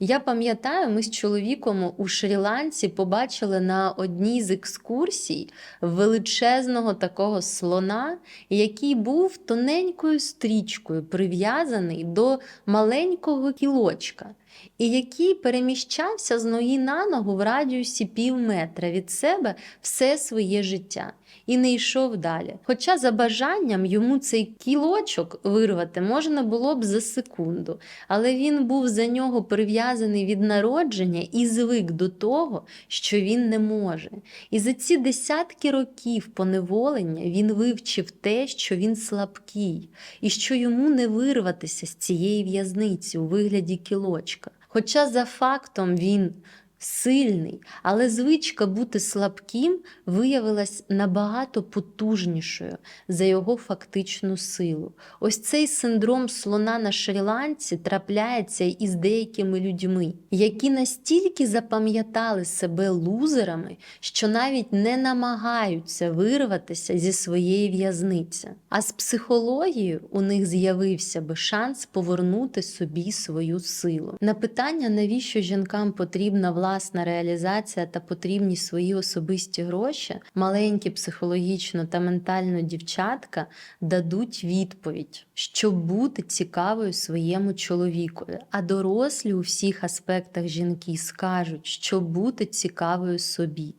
Я пам'ятаю, ми з чоловіком у Шрі-Ланці побачили на одній з екскурсій величезного такого слона, який був тоненькою стрічкою прив'язаний до маленького кілочка, і який переміщався з ноги на ногу в радіусі пів метра від себе все своє життя і не йшов далі. Хоча за бажанням йому цей кілочок вирвати можна було б за секунду, але він був за нього прив'язаний від народження і звик до того, що він не може. І за ці десятки років поневолення він вивчив те, що він слабкий, і що йому не вирватися з цієї в'язниці у вигляді кілочка. Хоча за фактом він сильний, але звичка бути слабким виявилась набагато потужнішою за його фактичну силу. Ось цей синдром слона на Шрі-Ланці трапляється із деякими людьми, які настільки запам'ятали себе лузерами, що навіть не намагаються вирватися зі своєї в'язниці. А з психологією у них з'явився би шанс повернути собі свою силу. На питання, навіщо жінкам потрібна власна реалізація та потрібні свої особисті гроші, маленькі психологічно та ментально дівчатка дадуть відповідь, щоб бути цікавою своєму чоловікові. А дорослі у всіх аспектах жінки скажуть, щоб бути цікавою собі.